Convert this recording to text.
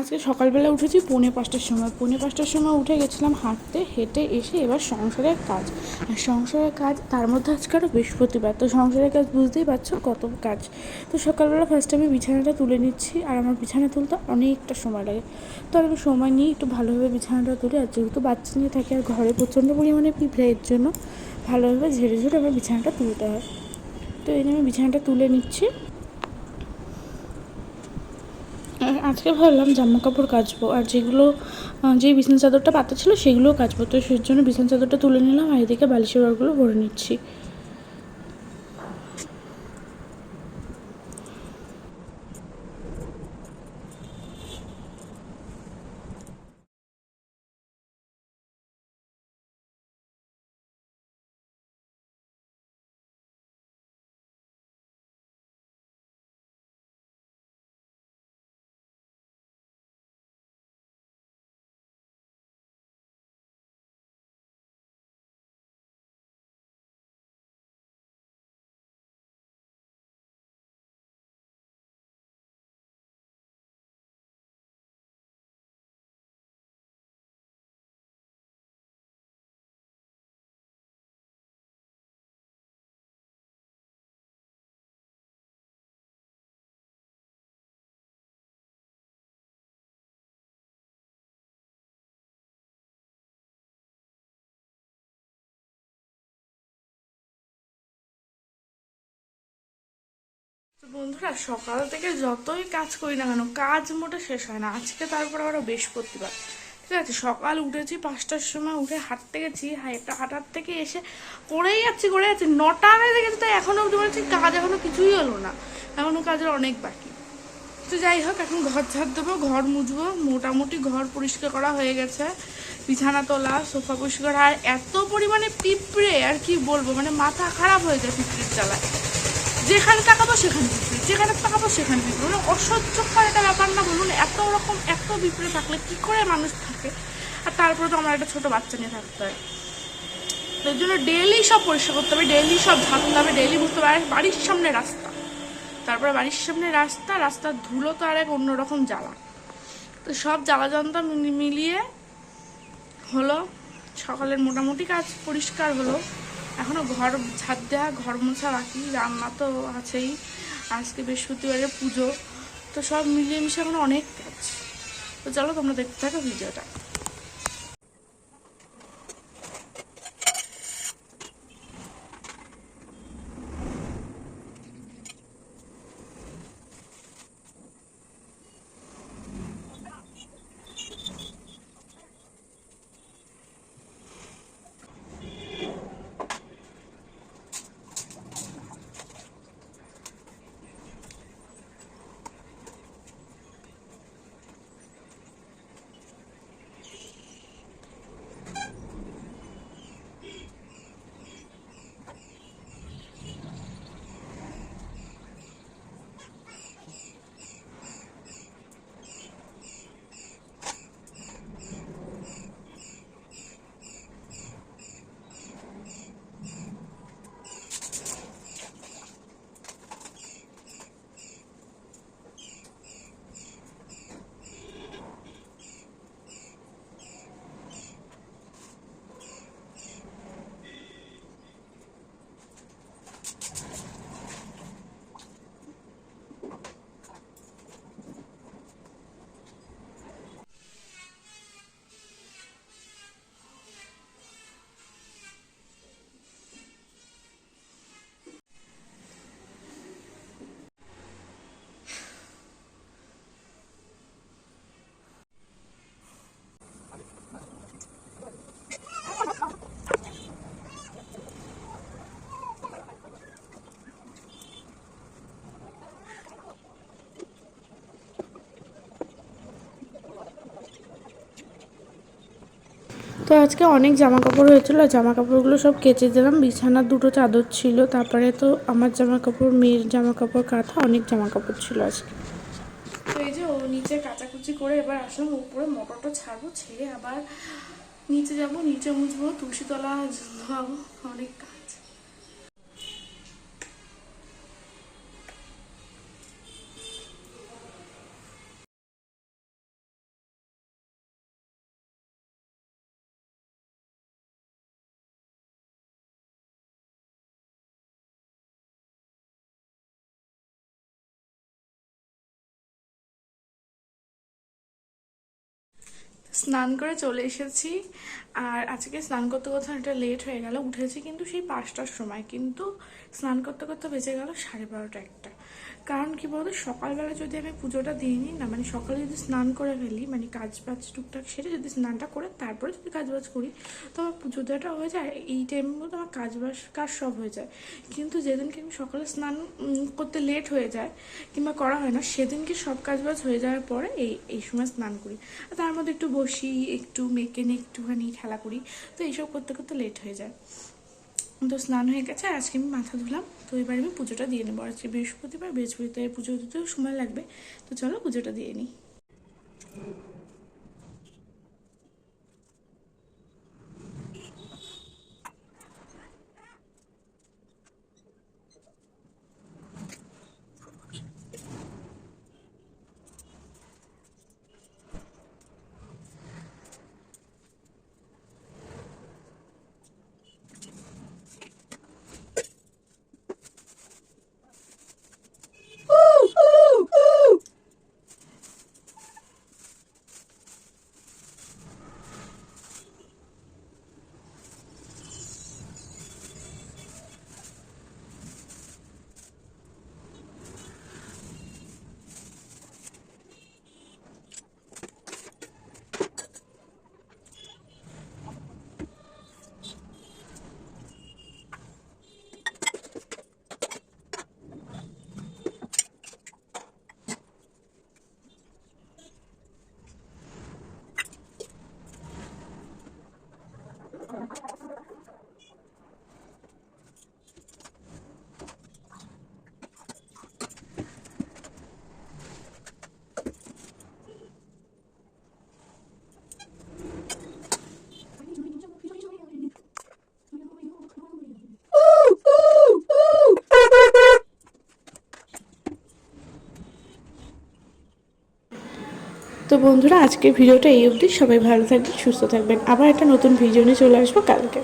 আজকে সকালবেলা উঠেছি পৌনে পাঁচটার সময়। পৌনে পাঁচটার সময় উঠে গেছিলাম হাঁটতে, হেঁটে এসে এবার সংসারের কাজ। আর সংসারের কাজ, তার মধ্যে আজকে আরও বৃহস্পতিবার। তো সংসারের কাজ বুঝতেই পারছ কত কাজ। তো সকালবেলা ফার্স্টে আমি বিছানাটা তুলে নিচ্ছি, আর আমার বিছানা তুলতে অনেকটা সময় লাগে। তো আমি সময় নিয়ে একটু ভালোভাবে বিছানাটা তুলি, আর যেহেতু বাচ্চা নিয়ে থাকি, আর ঘরে প্রচণ্ড পরিমাণে পিঁপড়ে এর জন্য ভালোভাবে ঝেড়ে ঝেড়ে আমার বিছানাটা তুলতে হয়। তো এই আমি বিছানাটা তুলে নিচ্ছি। আর আজকে ভাবলাম জামা কাপড় কাচবো, আর যেগুলো যে বিছানা চাদরটা পাতা ছিল সেগুলোও কাচবো। তো সেই জন্য বিছানা চাদরটা তুলে নিলাম, আর এদিকে বালিশের ঘরগুলো ভরে নিচ্ছি। বন্ধুরা, সকাল থেকে যতই কাজ করি না কেন, কাজ মোটে শেষ হয় না। আজকে তারপর আরও বৃহস্পতিবার। ঠিক আছে, সকাল উঠেছি, পাঁচটার সময় উঠে হাঁটতে গেছি হাঁটা হাঁটার থেকে এসে করেই যাচ্ছি, করে যাচ্ছি। নটা বেজে গেছে, তাই এখনও অব্দি বলছি কাজ এখনও কিছুই হলো না। এখনও কাজের অনেক বাকি। তো যাই হোক, এখন ঘর ঝাড় দেবো, ঘর মুছবো। মোটামুটি ঘর পরিষ্কার করা হয়ে গেছে, বিছানা তোলা, সোফা পরিষ্কার। আর এত পরিমাণে পিঁপড়ে, আর কি বলব মানে মাথা খারাপ হয়ে যায় পিঁপড়ির জ্বালায়। যেখানে তাকাবো সেখানে পিঁপড়ে যেখানে তাকাবো সেখানে পিঁপড়ে মানে অসহ্যকর একটা ব্যাপার না বলুন, এত রকম, এত পিঁপড়ে থাকলে কি করে মানুষ থাকে? আর তারপরে তো আমার একটা ছোট বাচ্চা নিয়ে থাকতে হয়। এর জন্য ডেলি সব পরিষ্কার করতে হবে ডেলি সব ঝাড়তে হবে ডেলি বুঝতে হবে বাড়ির সামনে রাস্তা। তারপরে বাড়ির সামনে রাস্তা, রাস্তার ধুলো তো আর এক অন্যরকম জ্বালা। তো সব জ্বালা যন্ত্র মিলিয়ে হলো, সকালের মোটামুটি কাজ পরিষ্কার হলো। এখনও ঘর ছাদ দেওয়া ঘর মোছা বাকি, রান্না তো আছেই। আজকে বৃহস্পতিবারে পুজো। তো সব মিলিয়ে মিশে এখন অনেক কাজ। তো চলো তোমরা দেখতে থাকো ভিডিওটা। তো আজকে অনেক জামা কাপড় হয়েছিলো জামা কাপড়গুলো সব কেচে দিলাম। বিছানার দুটো চাদর ছিল, তারপরে তো আমার জামা কাপড় মেয়ের জামা কাপড় কাঁথা, অনেক জামা কাপড় ছিল আজকে। তো এই যে ও নিচে কাচাকুচি করে এবার আসলাম, উপরে মোটরটা ছাড়বো, ছেড়ে আবার নিচে যাব, নিচে মুছবো, তুলসীতলা ধোয়াবো অনেক স্নান করে চলে এসেছি। আর আজকে স্নান করতে করতে অনেকটা লেট হয়ে গেল। উঠেছি কিন্তু সেই পাঁচটার সময়। কিন্তু স্নান করতে করতে বেঁচে গেল সাড়ে বারোটা একটা। কারণ কি বলতো, সকালবেলা যদি আমি পুজোটা দিয়ে নিই না মানে সকালে যদি স্নান করে ফেলি মানে কাজ বাজ টুকটাক সেরে যদি স্নানটা করে তারপরে যদি কাজ বাজ করি, তো আমার পুজো দেওয়াটা হয়ে যায় এই টাইমের মধ্যে আমার কাজ বাজ কাজ সব হয়ে যায়। কিন্তু যেদিনকে আমি সকালে স্নান করতে লেট হয়ে যায়, কিংবা করা হয় না, সেদিনকে সব কাজ বাজ হয়ে যাওয়ার পরে এই এই সময় স্নান করি। আর তার মধ্যে একটু বসি, একটু মেয়েকে নিয়ে একটুখানি খেলা করি, তো এইসব করতে করতে লেট হয়ে যায়। তো স্নান হয়ে গেছে আজকে আমি মাথা ধুলাম। তো এবার আমি পুজোটা দিয়ে নেব। আজকে বৃহস্পতিবার বৃহস্পতিবার পুজো দিতেও সময় লাগবে। তো চলো পুজোটা দিয়ে নিই তো বন্ধুরা, আজকের ভিডিওটা এই অবধি। সবাই ভালো থাকবেন, সুস্থ থাকবেন। আবার একটা নতুন ভিডিও নিয়ে চলে আসব কালকে।